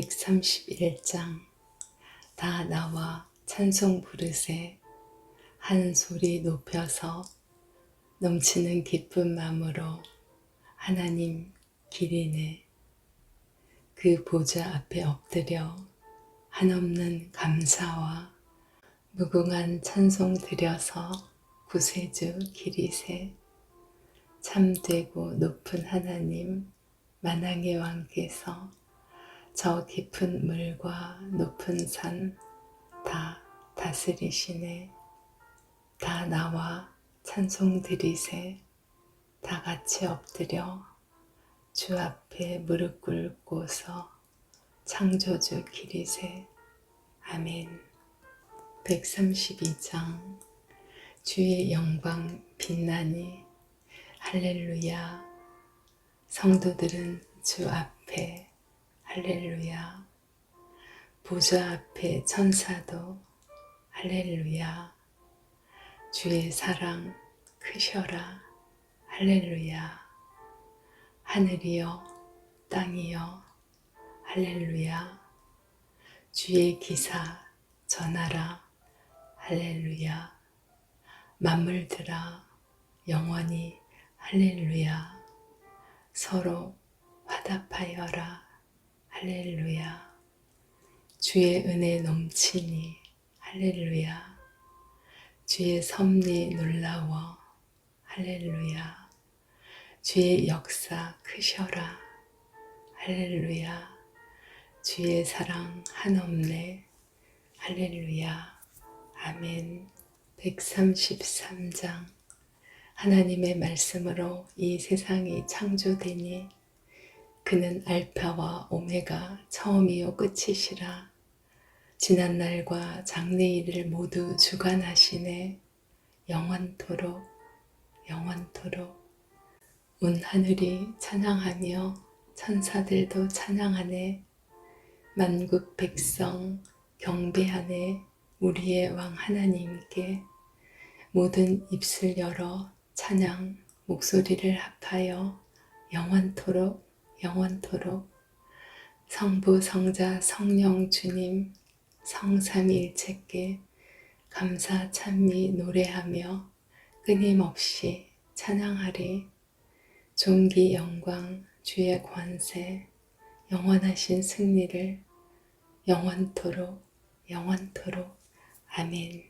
131장 다 나와 찬송 부르세. 한 소리 높여서 넘치는 기쁜 마음으로 하나님 기리네. 그 보좌 앞에 엎드려 한없는 감사와 무궁한 찬송 드려서 구세주 기리세. 참되고 높은 하나님 만왕의 왕께서 저 깊은 물과 높은 산 다 다스리시네. 다 나와 찬송 드리세. 다 같이 엎드려 주 앞에 무릎 꿇고서 창조주 기리세. 아멘. 132장 주의 영광 빛나니 할렐루야. 성도들은 주 앞에 할렐루야. 보좌 앞에 천사도 할렐루야. 주의 사랑 크셔라. 할렐루야. 하늘이여 땅이여 할렐루야. 주의 기사 전하라. 할렐루야. 만물들아 영원히 할렐루야. 서로 화답하여라. 할렐루야. 주의 은혜 넘치니 할렐루야. 주의 섭리 놀라워 할렐루야. 주의 역사 크셔라 할렐루야. 주의 사랑 한없네 할렐루야. 아멘. 133장 하나님의 말씀으로 이 세상이 창조되니 그는 알파와 오메가 처음이요 끝이시라. 지난 날과 장래일을 모두 주관하시네. 영원토록 영원토록 온 하늘이 찬양하며 천사들도 찬양하네. 만국 백성 경배하네. 우리의 왕 하나님께 모든 입술 열어 찬양 목소리를 합하여 영원토록 영원토록. 성부 성자 성령 주님 성삼일체께 감사 찬미 노래하며 끊임없이 찬양하리. 존귀 영광 주의 권세 영원하신 승리를 영원토록 영원토록. 아멘